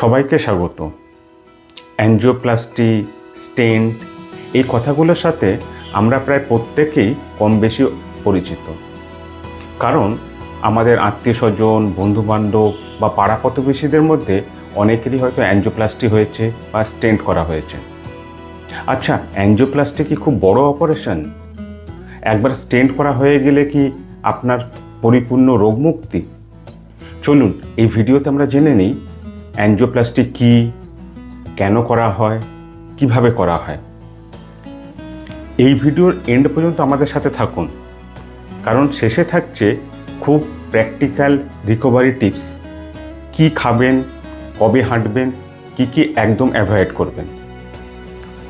সবাইকে স্বাগত। Angioplasty stent এই কথাগুলোর সাথে আমরা প্রায় প্রত্যেকেই কম বেশি পরিচিত। কারণ আমাদের আত্মীয় স্বজন বন্ধুবান্ধব বা পাড়া প্রতিবেশীদের মধ্যে অনেকেরই হয়তো অ্যানজিওপ্লাস্টি হয়েছে বা স্টেন্ট করা হয়েছে। আচ্ছা অ্যানজিওপ্লাস্টি কি খুব বড় অপারেশন? একবার স্টেন্ট করা হয়ে গেলে কি আপনার পরিপূর্ণ রোগমুক্তি? চলুন, এই ভিডিওতে আমরা জেনে নিই অ্যানজিওপ্লাস্টি কী? কেন করা হয়? কীভাবে করা হয়? এই ভিডিওর এন্ড পর্যন্ত আমাদের সাথে থাকুন। কারণ শেষে থাকছে খুব প্র্যাকটিক্যাল রিকভারি টিপস কি খাবেন? কবে হাঁটবেন? কি কি একদম অ্যাভয়েড করবেন?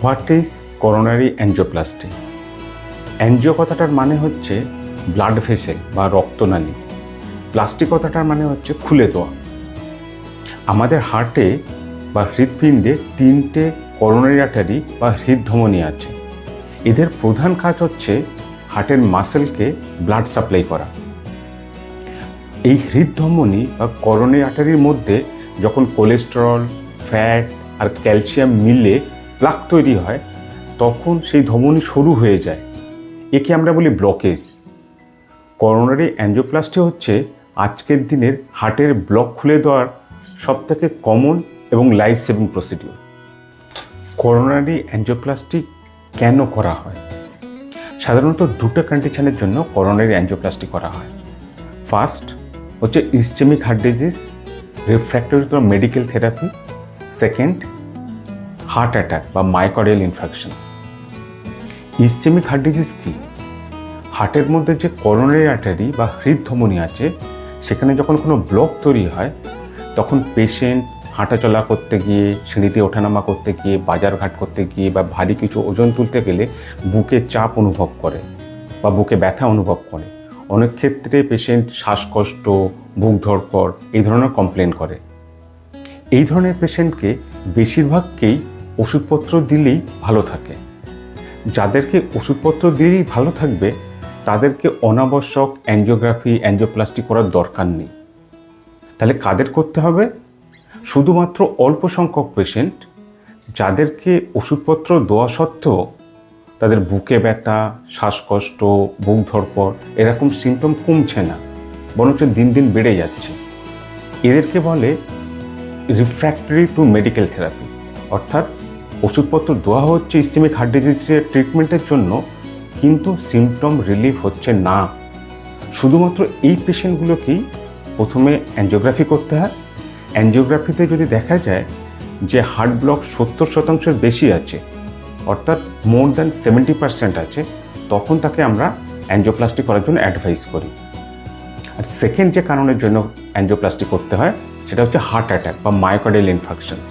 What is coronary angioplasty angio কথাটার মানে হচ্ছে ব্লাড ভেসেল বা রক্তনালী। প্লাস্টিক কথাটার মানে হচ্ছে খুলে দেওয়া। আমাদের হার্টে বা হৃৎপিণ্ডে তিনটে করোনারি আর্টারি বা হৃদধমনী আছে। এদের প্রধান কাজ হচ্ছে হার্টের মাসেলকে ব্লাড সাপ্লাই করা। এই হৃদধমনী বা করোনারি আটারির মধ্যে যখন কোলেস্টেরল, ফ্যাট আর ক্যালসিয়াম মিলে প্লাক তৈরি হয়, তখন সেই ধমনী সরু হয়ে যায়। একে আমরা বলি ব্লকেজ। করোনারি অ্যাঞ্জিওপ্লাস্টি হচ্ছে আজকের দিনের হার্টের ব্লক খুলে দেওয়ার সবথেকে কমন এবং life saving procedure coronary angioplasty কেন করা হয়? সাধারণত দুটো কন্ডিশনের জন্য করোনারি অ্যাঞ্জিওপ্লাস্টি করা হয়। ফার্স্ট হচ্ছে ischemic heart disease refractory medical therapy second heart attack বা myocardial infections ischemic heart disease কী? হার্টের মধ্যে যে করোনারি আর্টারি বা হৃদধমনী আছে, সেখানে যখন কোনো ব্লক তৈরি হয় তখন পেশেন্ট হাঁটাচলা করতে গিয়ে, সিঁড়িতে ওঠানামা করতে গিয়ে, বাজার ঘাট করতে গিয়ে বা ভারী কিছু ওজন তুলতে গেলে বুকে চাপ অনুভব করে বা বুকে ব্যথা অনুভব করে। অনেক ক্ষেত্রে পেশেন্ট শ্বাসকষ্ট, বুক ধড়পড় এই ধরনের কমপ্লেন করে। এই ধরনের পেশেন্টকে বেশিরভাগকেই ওষুধপত্র দিলেই ভালো থাকে। যাদেরকে ওষুধপত্র দিলেই ভালো থাকবে, তাদেরকে অনাবশ্যক অ্যাঞ্জিওগ্রাফি অ্যাঞ্জিওপ্লাস্টি করার দরকার নেই। তাহলে কাদের করতে হবে? শুধুমাত্র অল্প সংখ্যক পেশেন্ট যাদেরকে ওষুধপত্র দেওয়া সত্ত্বেও তাদের বুকে ব্যথা, শ্বাসকষ্ট, বুক ধরপড় এরকম সিমটম কমছে না, বরঞ্চ দিন দিন বেড়ে যাচ্ছে। এদেরকে বলে রিফ্র্যাক্টরি টু মেডিকেল থেরাপি অর্থাৎ ওষুধপত্র দেওয়া হচ্ছে ইসেমিক হার্ট ডিজিজের ট্রিটমেন্টের জন্য, কিন্তু সিমটম রিলিফ হচ্ছে না। শুধুমাত্র এই পেশেন্টগুলোকেই প্রথমে অ্যাঞ্জিওগ্রাফি করতে হয়। অ্যাঞ্জিওগ্রাফিতে যদি দেখা যায় যে হার্ট ব্লক সত্তর শতাংশের বেশি আছে, অর্থাৎ মোর দ্যান সেভেন্টি পার্সেন্ট আছে, তখন তাকে আমরা অ্যাঞ্জিওপ্লাস্টি করার জন্য অ্যাডভাইস করি। আর সেকেন্ড যে কারণের জন্য অ্যাঞ্জিওপ্লাস্টি করতে হয়, সেটা হচ্ছে হার্ট অ্যাটাক বা মায়োকার্ডিয়াল ইনফেকশনস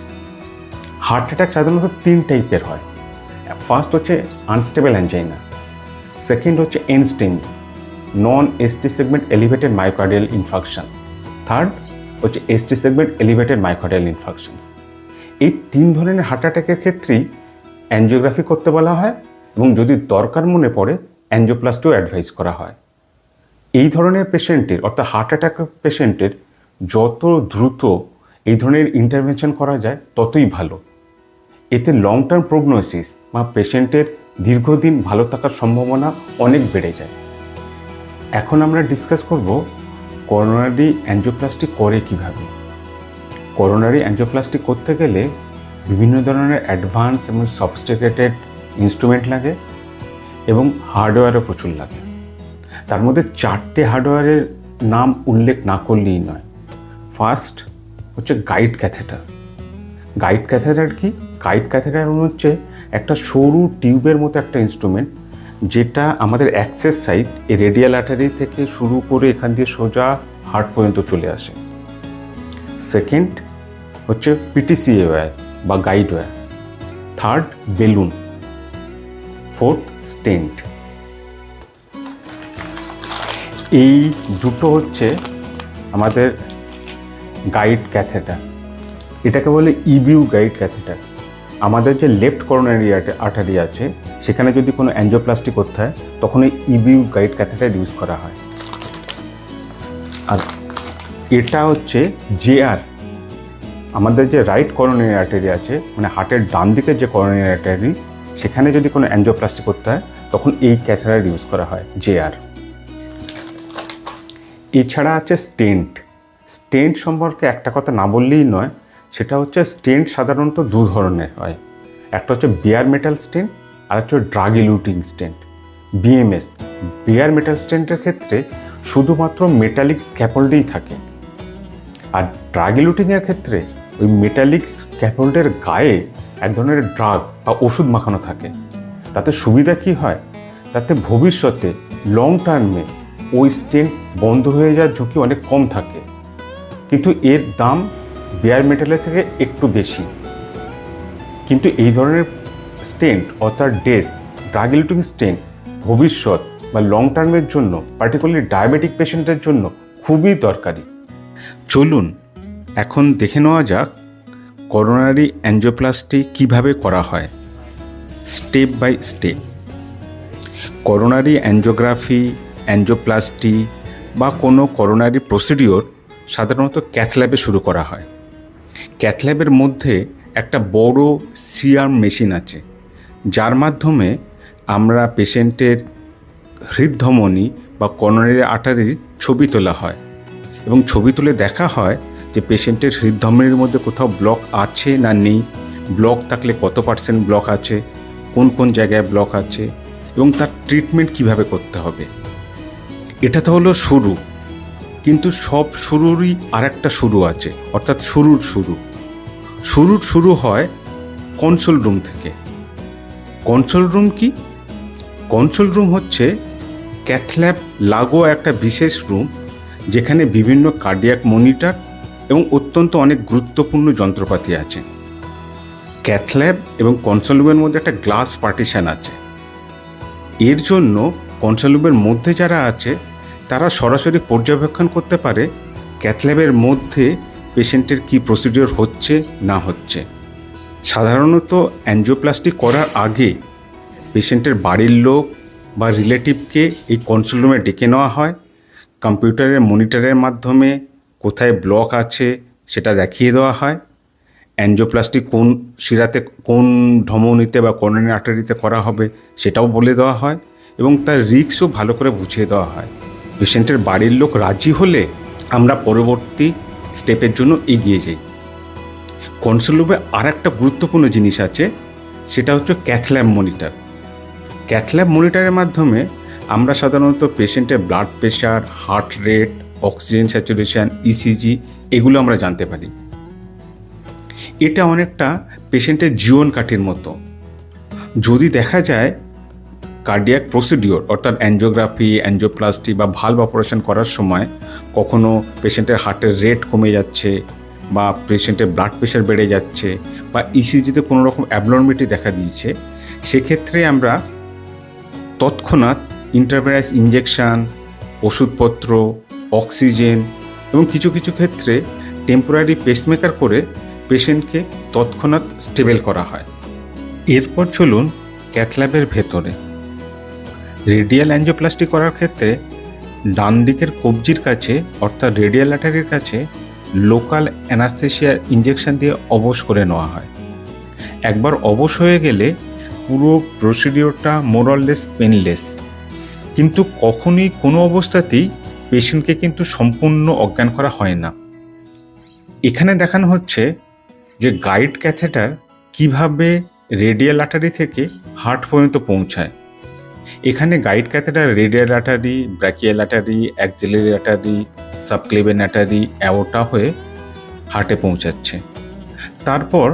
হার্ট অ্যাটাক সাধারণত তিন টাইপের হয়। ফার্স্ট হচ্ছে আনস্টেবল অ্যাঞ্জাইনা সেকেন্ড হচ্ছে NSTEMI non ST segment elevated myocardial infection third হচ্ছে ST segment elevated myocardial infections এই তিন ধরনের হার্ট অ্যাটাকের ক্ষেত্রেই অ্যাঞ্জিওগ্রাফি করতে বলা হয় এবং যদি দরকার মনে পড়ে অ্যাঞ্জিওপ্লাস্টিও অ্যাডভাইস করা হয়। এই ধরনের পেশেন্টের অর্থাৎ হার্ট অ্যাটাক পেশেন্টের যত দ্রুত এই ধরনের ইন্টারভেনশন করা যায়, ততই ভালো। এতে লং টার্ম প্রগনোসিস বা পেশেন্টের দীর্ঘদিন ভালো থাকার সম্ভাবনা অনেক বেড়ে যায়। এখন আমরা ডিসকাস করব করোনারি অ্যাঞ্জিওপ্লাস্টি করে কীভাবে? করোনারি অ্যাঞ্জিওপ্লাস্টি করতে গেলে বিভিন্ন ধরনের অ্যাডভান্স এবং সফিস্টিকেটেড ইনস্ট্রুমেন্ট লাগে এবং হার্ডওয়্যারও প্রচুর লাগে। তার মধ্যে চারটে হার্ডওয়্যারের নাম উল্লেখ না করলেই নয়। ফার্স্ট হচ্ছে গাইড ক্যাথেটার গাইড ক্যাথেটার কি? গাইড ক্যাথেটার হচ্ছে একটা সরু টিউবের মতো একটা ইনস্ট্রুমেন্ট যেটা আমাদের অ্যাক্সেস সাইট এই রেডিয়াল আর্টারি থেকে শুরু করে এখান দিয়ে সোজা হার্ট পর্যন্ত চলে আসে। সেকেন্ড হচ্ছে পিটিসিএ ওয়্যার বা guide wire third balloon fourth stent এই দুটো হচ্ছে আমাদের গাইড ক্যাথেটার এটাকে বলে ইবিউ গাইড ক্যাথেটার আমাদের যে লেফট করোনারি আর্টারি আছে সেখানে যদি কোনো অ্যাঞ্জিওপ্লাস্টি করতে হয়, তখন এই ইবিউ গাইড ক্যাথেটার ইউজ করা হয়। আর এটা হচ্ছে জেআর আমাদের যে রাইট করোনারি আর্টারি আছে মানে হার্টের ডান দিকের যে করোনারি আর্টারি সেখানে যদি কোনো অ্যাঞ্জিওপ্লাস্টি করতে হয়, তখন এই ক্যাথেটার ইউজ করা হয় জেআর এছাড়া আছে স্টেন্ট স্টেন্ট সম্পর্কে একটা কথা না বললেই নয়, সেটা হচ্ছে স্টেন্ট সাধারণত দু ধরনের হয়। একটা হচ্ছে বিয়ার মেটাল স্টেন্ট আর হচ্ছে drug eluting stent BMS bare metal স্টেন্টের ক্ষেত্রে শুধুমাত্র মেটালিক স্ক্যাপল্ডেই থাকে। আর ড্রাগ ইলুটিংয়ের ক্ষেত্রে ওই মেটালিক স্ক্যাপল্ডের গায়ে এক ধরনের ড্রাগ বা ওষুধ মাখানো থাকে। তাতে সুবিধা কি হয়? তাতে ভবিষ্যতে লং টার্মে ওই স্টেন্ট বন্ধ হয়ে যাওয়ার ঝুঁকি অনেক কম থাকে। কিন্তু এর দাম বেয়ার মেটালের থেকে একটু বেশি। কিন্তু এই ধরনের স্টেন্ট অর্থাৎ ডেস, ড্রাগ ইলুটিং স্টেন্ট, ভবিষ্যৎ বা লং টার্মের জন্য পার্টিকুলারলি ডায়াবেটিক পেশেন্টের জন্য খুবই দরকারি। চলুন, এখন দেখে নেওয়া যাক করোনারি অ্যাঞ্জিওপ্লাস্টি কীভাবে করা হয়। Step by step coronary angiography angioplasty বা কোনো করোনারি প্রসিডিওর সাধারণত ক্যাথল্যাবে শুরু করা হয়। ক্যাথল্যাবের মধ্যে একটা বড় সিআর মেশিন আছে। যার মাধ্যমে আমরা পেশেন্টের হৃদধমনী বা করোনারি আটারির ছবি তোলা হয় এবং ছবি তুলে দেখা হয় যে পেশেন্টের হৃদধমনির মধ্যে কোথাও ব্লক আছে না নেই, ব্লক থাকলে কত পার্সেন্ট ব্লক আছে, কোন কোন জায়গায় ব্লক আছে এবং তার ট্রিটমেন্ট কীভাবে করতে হবে। এটা তো হলো শুরু, কিন্তু সব শুরুরই আরেকটা শুরু আছে, অর্থাৎ শুরুর শুরু। শুরুর শুরু হয় কনসোল রুম থেকে। কনসোল রুম কি? কনসোল রুম হচ্ছে ক্যাথল্যাব লাগো একটা বিশেষ রুম যেখানে বিভিন্ন কার্ডিয়াক মনিটর এবং অত্যন্ত অনেক গুরুত্বপূর্ণ যন্ত্রপাতি আছে। ক্যাথল্যাব এবং কনসোল রুমের মধ্যে একটা গ্লাস পার্টিশন আছে। এর জন্য কনসোল রুমের মধ্যে যারা আছে, তারা সরাসরি পর্যবেক্ষণ করতে পারে ক্যাথল্যাবের মধ্যে পেশেন্টের কি প্রসিডিওর হচ্ছে, না হচ্ছে। সাধারণত অ্যাঞ্জিওপ্লাস্টি করার আগে পেশেন্টের বাড়ির লোক বা রিলেটিভকে এই কনসোল রুমে ডেকে নেওয়া হয় কম্পিউটারের মনিটরের মাধ্যমে কোথায় ব্লক আছে সেটা দেখিয়ে দেওয়া হয়। অ্যাঞ্জিওপ্লাস্টি কোন শিরাতে কোন ধমনীতে বা করোনারি আর্টারিতে করা হবে সেটাও বলে দেওয়া হয় এবং তার রিক্সও ভালো করে বুঝিয়ে দেওয়া হয়। পেশেন্টের বাড়ির লোক রাজি হলে আমরা পরবর্তী স্টেপের জন্য এগিয়ে যাই। কনসোলুবে আর একটা গুরুত্বপূর্ণ জিনিস আছে, সেটা হচ্ছে ক্যাথল্যাব মনিটর। ক্যাথল্যাব মনিটরের মাধ্যমে আমরা সাধারণত পেশেন্টের blood pressure, heart rate, oxygen saturation ECG এগুলো আমরা জানতে পারি। এটা অনেকটা পেশেন্টের জীবন কাঠির মতো। যদি দেখা যায় কার্ডিয়াক প্রসিডিওর, অর্থাৎ অ্যাঞ্জিওগ্রাফি অ্যাঞ্জিওপ্লাস্টি বা ভালভ অপারেশন করার সময় কখনো পেশেন্টের হার্টের রেট কমে যাচ্ছে বা পেশেন্টের ব্লাড প্রেশার বেড়ে যাচ্ছে বা ইসিজিতে কোনো রকম অ্যাবনর্মিটি দেখা দিয়েছে, সেক্ষেত্রে আমরা তৎক্ষণাৎ ইন্টারভেনাস ইঞ্জেকশান ওষুধপত্র অক্সিজেন এবং কিছু কিছু ক্ষেত্রে টেম্পোরারি পেসমেকার করে পেশেন্টকে তৎক্ষণাৎ স্টেবল করা হয়। এরপর চলুন ক্যাথল্যাবের ভেতরে। রেডিয়াল অ্যাঞ্জিওপ্লাস্টি করার ক্ষেত্রে ডান দিকের কবজির কাছে, অর্থাৎ রেডিয়াল আটারির কাছে লোকাল অ্যানাস্থেশিয়ার ইঞ্জেকশন দিয়ে অবশ করে নেওয়া হয়। একবার অবশ হয়ে গেলে পুরো প্রসিডিওরটা মোরললেস পেনলেস কিন্তু কখনই কোনো অবস্থাতেই পেশেন্টকে কিন্তু সম্পূর্ণ অজ্ঞান করা হয় না। এখানে দেখানো হচ্ছে যে গাইড ক্যাথেটার কীভাবে রেডিয়াল আটারি থেকে হার্ট পর্যন্ত পৌঁছায়। এখানে guide catheter radial artery brachial artery axillary artery subclavian artery aorta হয়ে হার্টে পৌঁছাচ্ছে। তারপর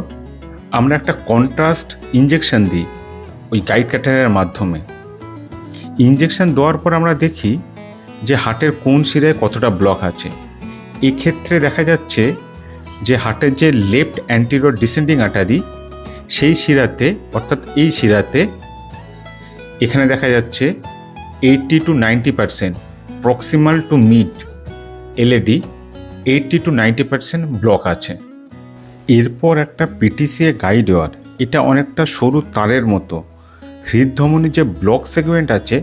আমরা একটা কন্ট্রাস্ট ইঞ্জেকশন দিই ওই গাইড ক্যাথেটারের মাধ্যমে। ইঞ্জেকশন দেওয়ার পর আমরা দেখি যে হার্টের কোন শিরায় কতটা ব্লক আছে। এক্ষেত্রে দেখা যাচ্ছে যে হার্টের যে লেফট অ্যান্টিরোড ডিসেন্ডিং আটারি সেই শিরাতে, অর্থাৎ এই শিরাতে এখানে দেখা যাচ্ছে eighty to ninety percent, proximal to mid. LAD eighty to ninety percent block আছে। এরপর একটা পিটিসিএ গাইড ওয়ার এটা অনেকটা সরু তারের মতো। হৃদধমনির যে ব্লক সেগমেন্ট আছে,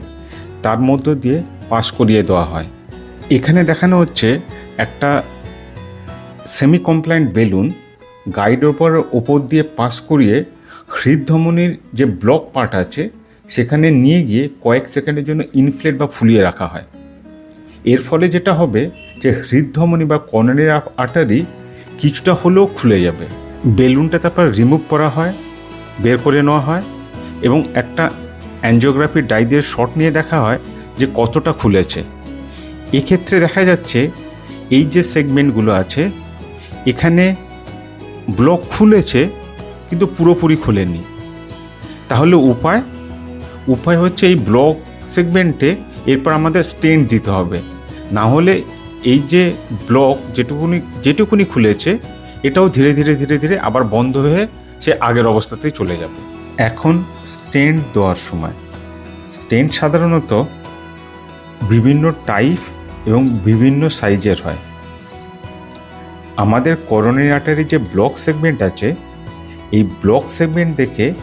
তার মধ্য দিয়ে পাস করিয়ে দেওয়া হয়। এখানে দেখানো হচ্ছে একটা সেমি কমপ্লায়েন্ট বেলুন গাইড ওপর ওপর দিয়ে পাস করিয়ে হৃদধমনির যে ব্লক পার্ট আছে, সেখানে নিয়ে গিয়ে কয়েক সেকেন্ডের জন্য ইনফ্লেট বা ফুলিয়ে রাখা হয়। এর ফলে যেটা হবে যে হৃদধমনি বা কর্নারি আর্টারি কিছুটা হলেও খুলে যাবে। বেলুনটা তারপর রিমুভ করা হয়, বের করে নেওয়া হয় এবং একটা অ্যাঞ্জিওগ্রাফি ডাই দিয়ে শট নিয়ে দেখা হয় যে কতটা খুলেছে। এক্ষেত্রে দেখা যাচ্ছে এই যে সেগমেন্টগুলো আছে, এখানে ব্লক খুলেছে কিন্তু পুরোপুরি খুলেনি। তাহলে উপায়? উপায় হচ্ছে এই ব্লক সেগমেন্টে এরপর আমাদের স্টেন্ট দিতে হবে। না হলে এই যে ব্লক যেটুকুনি যেটুকুনি খুলেছে, এটাও ধীরে ধীরে ধীরে ধীরে আবার বন্ধ হয়ে সে আগের অবস্থাতেই চলে যাবে। এখন স্টেন্ট দেওয়ার সময়। স্টেন্ট সাধারণত বিভিন্ন টাইপ এবং বিভিন্ন সাইজের হয়। আমাদের করোনারি আর্টারি যে ব্লক সেগমেন্ট আছে, এই ব্লক সেগমেন্ট দেখে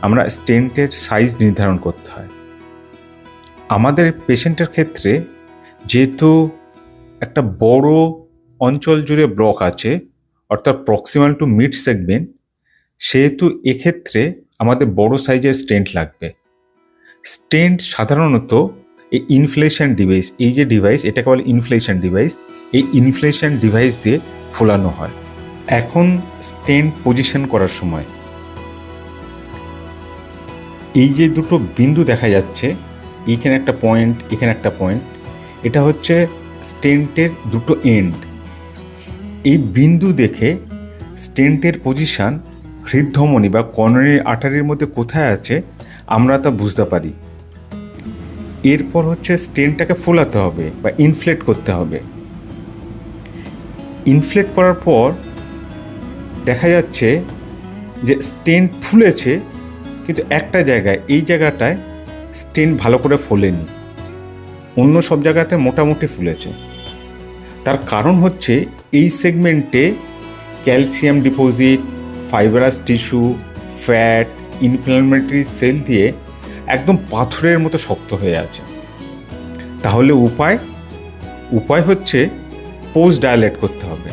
আমরা স্টেন্টের সাইজ নির্ধারণ করতে হয়। আমাদের পেশেন্টের ক্ষেত্রে যেহেতু একটা বড় অঞ্চল জুড়ে ব্লক আছে, অর্থাৎ প্রক্সিমাল টু মিড সেগমেন্ট সেহেতু এক্ষেত্রে আমাদের বড় সাইজের স্টেন্ট লাগবে। স্টেন্ট সাধারণত এই ইনফ্লেশন ডিভাইস এই যে ডিভাইস এটাকে বলে ইনফ্লেশন ডিভাইস এই ইনফ্লেশন ডিভাইস দিয়ে ফোলানো হয়। এখন স্টেন্ট পজিশন করার সময়, এই যে দুটো বিন্দু দেখা যাচ্ছে, এইখানে একটা পয়েন্ট এখানে একটা পয়েন্ট এটা হচ্ছে স্টেন্টের দুটো এন্ড এই বিন্দু দেখে স্টেন্টের পজিশন হৃদধমনি বা কর্নারি আটারির মধ্যে কোথায় আছে, আমরা তা বুঝতে পারি। এরপর হচ্ছে স্টেনটাকে ফোলাতে হবে বা ইনফ্লেট করতে হবে। ইনফ্লেট করার পর দেখা যাচ্ছে যে স্টেন্ট ফুলেছে, কিন্তু একটা জায়গায়, এই জায়গাটায় স্টেন ভালো করে ফোলেনি। অন্য সব জায়গাতে মোটামুটি ফুলেছে। তার কারণ হচ্ছে এই সেগমেন্টে calcium deposit, fibrous tissue, fat inflammatory cell দিয়ে একদম পাথরের মতো শক্ত হয়ে আছে। তাহলে উপায়? উপায় হচ্ছে পোস্ট ডায়ালেট করতে হবে।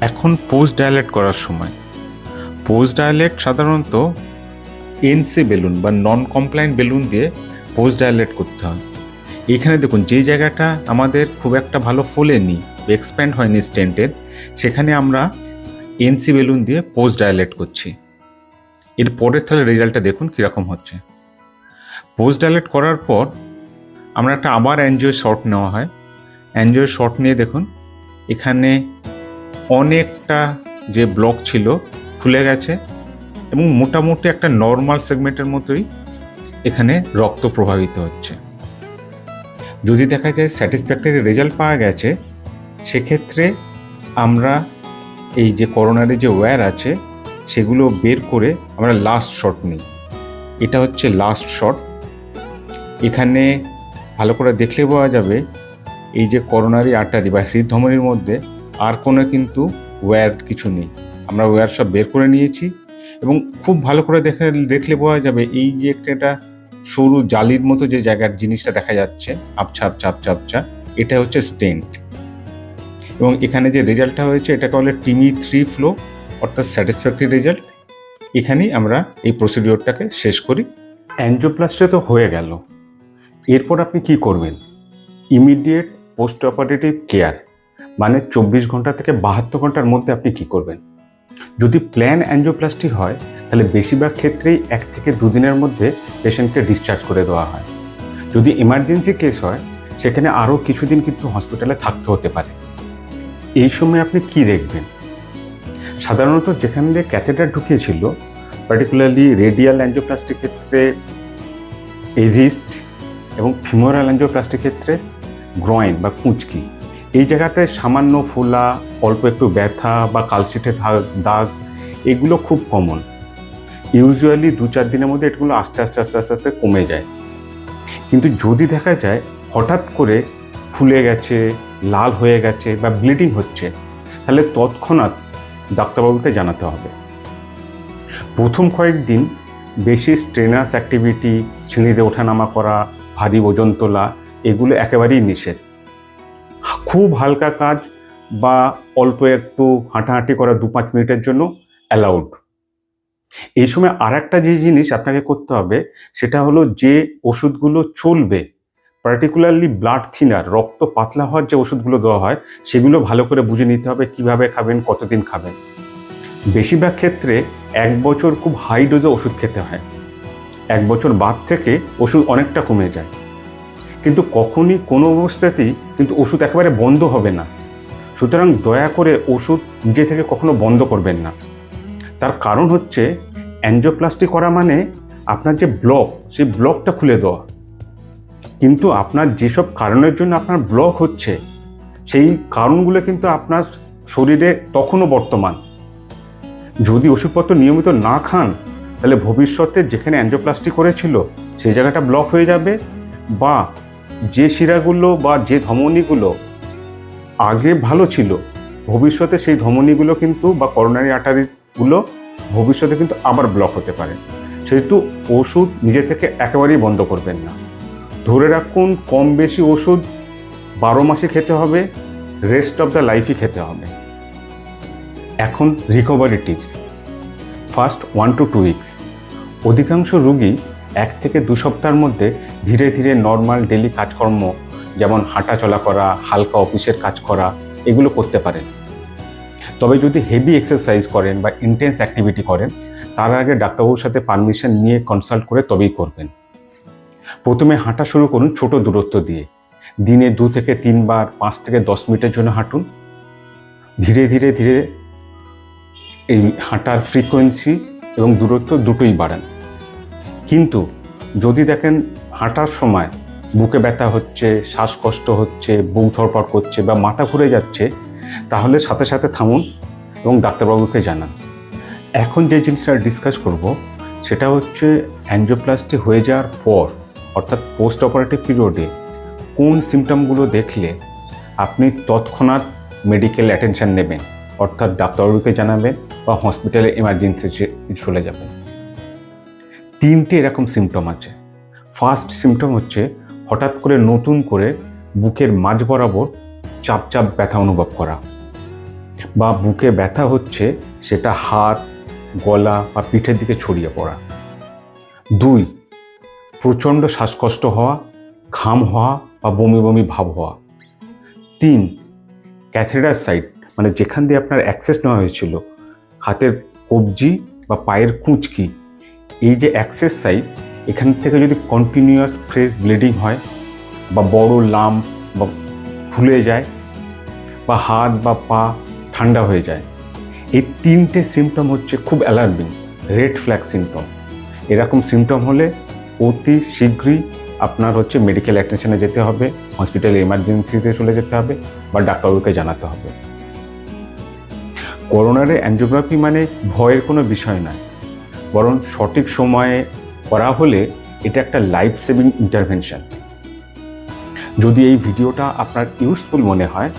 এখন পোস্ট ডায়ালেট করার সময়, পোস্ট ডায়ালেট সাধারণত এনসি বেলুন বা নন কমপ্লায়েন্ট বেলুন দিয়ে পোস্ট ডায়ালেট করতে হয়। এখানে দেখুন, যে জায়গাটা আমাদের খুব একটা ভালো ফোলেনি এক্সপ্যান্ড হয়নি স্টেন্টের সেখানে আমরা এনসি বেলুন দিয়ে পোস্ট ডায়ালেট করছি। এর পরের তাহলে রেজাল্টটা দেখুন কীরকম হচ্ছে। পোস্ট ডায়ালেট করার পর আমরা একটা আবার অ্যানজিও শর্ট নেওয়া হয়। অ্যানজিও শর্ট নিয়ে দেখুন, এখানে অনেকটা যে ব্লক ছিল খুলে গেছে এবং মোটামুটি একটা নর্মাল সেগমেন্টের মতোই এখানে রক্ত প্রভাবিত হচ্ছে। যদি দেখা যায় স্যাটিসফ্যাক্টরি রেজাল্ট পাওয়া গেছে, সেক্ষেত্রে আমরা এই যে করোনারি যে ওয়্যার আছে, সেগুলো বের করে আমরা লাস্ট শট নিই। এটা হচ্ছে লাস্ট শট এখানে ভালো করে দেখলে পাওয়া যাবে, এই যে করোনারি আর্টারি বা হৃদধমনির মধ্যে আর কোনো কিন্তু ওয়্যার কিছু নেই। আমরা ওয়্যার সব বের করে নিয়েছি এবং খুব ভালো করে দেখে দেখলে পাওয়া যাবে এই যে একটা সরু জালির মতো যে জায়গার জিনিসটা দেখা যাচ্ছে, আবছা আবছা আবছা আবছা, এটা হচ্ছে স্টেন্ট এবং এখানে যে রেজাল্টটা হয়েছে, এটাকে বলে টিমি থ্রি ফ্লো, অর্থাৎ স্যাটিসফ্যাক্টরি রেজাল্ট এখানেই আমরা এই প্রসিডিওরটাকে শেষ করি। অ্যাঞ্জিওপ্লাস্টি তো হয়ে গেল। এরপর আপনি কি করবেন? ইমিডিয়েট পোস্ট অপারেটিভ কেয়ার মানে চব্বিশ ঘণ্টা থেকে বাহাত্তর ঘণ্টার মধ্যে আপনি কি করবেন? যদি প্ল্যান অ্যাঞ্জিওপ্লাস্টি হয় তাহলে বেশিরভাগ ক্ষেত্রেই এক থেকে দুদিনের মধ্যে পেশেন্টকে ডিসচার্জ করে দেওয়া হয়। যদি এমার্জেন্সি কেস হয়, সেখানে আরও কিছুদিন কিন্তু হসপিটালে থাকতে হতে পারে। এই সময় আপনি কি দেখবেন? সাধারণত যেখান দিয়ে ক্যাথেটার ঢুকিয়েছিল পার্টিকুলারলি রেডিয়াল অ্যাঞ্জিওপ্লাস্টির ক্ষেত্রে এরিস্ট এবং ফিমোরাল অ্যাঞ্জিওপ্লাস্টির ক্ষেত্রে গ্রয়েন বা কুঁচকি, এই জায়গাটায় সামান্য ফোলা, অল্প একটু ব্যথা বা কালশিটে দাগ, এগুলো খুব কমন ইউজুয়ালি দু চার দিনের মধ্যে এগুলো আস্তে আস্তে আস্তে আস্তে আস্তে কমে যায়। কিন্তু যদি দেখা যায় হঠাৎ করে ফুলে গেছে, লাল হয়ে গেছে বা ব্লিডিং হচ্ছে, তাহলে তৎক্ষণাৎ ডাক্তারবাবুকে জানাতে হবে। প্রথম কয়েকদিন বেশি স্ট্রেনাস অ্যাক্টিভিটি সিঁড়িতে ওঠানামা করা, ভারী ওজন তোলা, এগুলো একেবারেই নিষেধ। খুব হালকা কাজ বা অল্প একটু হাঁটাহাঁটি করা দু পাঁচ মিনিটের জন্য অ্যালাউড এই সময় আর একটা যে জিনিস আপনাকে করতে হবে, সেটা হলো যে ওষুধগুলো চলবে পার্টিকুলারলি ব্লাড থিনার রক্ত পাতলা হওয়ার যে ওষুধগুলো দেওয়া হয়, সেগুলো ভালো করে বুঝে নিতে হবে কীভাবে খাবেন, কতদিন খাবেন। বেশিরভাগ ক্ষেত্রে এক বছর খুব হাই ডোজে ওষুধ খেতে হয়। এক বছর বাদ থেকে ওষুধ অনেকটা কমে যায়। কিন্তু কখনই কোনো অবস্থাতেই কিন্তু ওষুধ একেবারে বন্ধ হবে না। সুতরাং দয়া করে ওষুধ নিজে থেকে কখনো বন্ধ করবেন না। তার কারণ হচ্ছে অ্যাঞ্জিওপ্লাস্টি করা মানে আপনার যে ব্লক সেই ব্লকটা খুলে দেওয়া। কিন্তু আপনার যেসব কারণের জন্য আপনার ব্লক হচ্ছে, সেই কারণগুলো কিন্তু আপনার শরীরে তখনও বর্তমান। যদি ওষুধপত্র নিয়মিত না খান, তাহলে ভবিষ্যতে যেখানে অ্যাঞ্জিওপ্লাস্টি করেছিল সেই জায়গাটা ব্লক হয়ে যাবে বা যে শিরাগুলো বা যে ধমনীগুলো আগে ভালো ছিল, ভবিষ্যতে সেই ধমনীগুলো কিন্তু বা করোনারি আর্টারিগুলো ভবিষ্যতে কিন্তু আবার ব্লক হতে পারে। সেহেতু ওষুধ নিজে থেকে একেবারেই বন্ধ করবেন না। ধরে রাখুন, কম বেশি ওষুধ বারো মাসে খেতে হবে রেস্ট অফ দ্য লাইফই খেতে হবে। এখন recovery tips first one to two weeks অধিকাংশ রুগী এক থেকে দু সপ্তাহের মধ্যে ধীরে ধীরে নর্মাল ডেলি কাজকর্ম, যেমন হাঁটা চলা করা, হালকা অফিসের কাজ করা, এগুলো করতে পারেন। তবে যদি হেভি এক্সারসাইজ করেন বা ইন্টেন্স অ্যাক্টিভিটি করেন, তার আগে ডাক্তারবাবুর সাথে পারমিশন নিয়ে কনসাল্ট করে তবেই করবেন। প্রথমে হাঁটা শুরু করুন ছোট দূরত্ব দিয়ে। দিনে দু থেকে তিনবার পাঁচ থেকে দশ মিনিটের জন্য হাঁটুন। ধীরে ধীরে ধীরে এই হাঁটার ফ্রিকোয়েন্সি এবং দূরত্ব দুটোই বাড়ান। কিন্তু যদি দেখেন হাঁটার সময় বুকে ব্যথা হচ্ছে, শ্বাসকষ্ট হচ্ছে বুক ধরপড় করছে বা মাথা ঘুরে যাচ্ছে তাহলে সাথে সাথে থামুন এবং ডাক্তারবাবুকে জানান। এখন যে জিনিসটা ডিসকাস করব, সেটা হচ্ছে অ্যাঞ্জিওপ্লাস্টি হয়ে যাওয়ার পর, অর্থাৎ পোস্ট অপারেটিভ পিরিয়ডে কোন সিমটমগুলো দেখলে আপনি তৎক্ষণাৎ মেডিকেল অ্যাটেনশন নেবেন, অর্থাৎ ডাক্তারবাবুকে জানাবেন বা হসপিটালে এমার্জেন্সি চলে যাবেন। তিনটে এরকম সিমটম আছে। ফার্স্ট সিমটম হচ্ছে হঠাৎ করে নতুন করে বুকের মাঝ বরাবর চাপ চাপ ব্যথা অনুভব করা। বা বুকে ব্যথা হচ্ছে, সেটা হাত, গলা বা পিঠের দিকে ছড়িয়ে পড়া। দুই, প্রচণ্ড শ্বাসকষ্ট হওয়া, ঘাম হওয়া বা বমি বমি ভাব হওয়া। তিন ক্যাথেডার সাইড মানে যেখান দিয়ে আপনার অ্যাক্সেস নেওয়া হয়েছিল, হাতের কবজি বা পায়ের কুঁচকি, এই যে অ্যাক্সেস সাইড, এখান থেকে যদি কন্টিনিউয়াস ফ্রেশ ব্লিডিং হয় বা বড় লাম বা ফুলে যায় বা হাত বা পা ঠান্ডা হয়ে যায়। এই তিনটে সিমটম হচ্ছে খুব অ্যালার্মিং রেড ফ্ল্যাগ সিমটম এরকম সিমটম হলে অতি শীঘ্রই আপনার হচ্ছে মেডিকেল অ্যাটেনশনে যেতে হবে হসপিটালে এমার্জেন্সিতে চলে যেতে হবে বা ডাক্তারবাবুকে জানাতে হবে। করোনারে অ্যাঞ্জিওগ্রাফি মানে ভয়ের কোনো বিষয় নয়, বরং সঠিক সময়ে করা হলে এটা একটা লাইফ সেভিং ইন্টারভেনশন যদি এই ভিডিওটা আপনার ইউজফুল মনে হয়,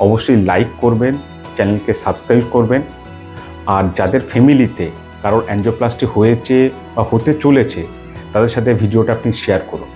অবশ্যই লাইক করবেন, চ্যানেলকে সাবস্ক্রাইব করবেন। আর যাদের ফ্যামিলিতে কারোর অ্যাঞ্জোপ্লাস্টি হয়েছে বা হতে চলেছে, তাদের সাথে ভিডিওটা আপনি শেয়ার করুন।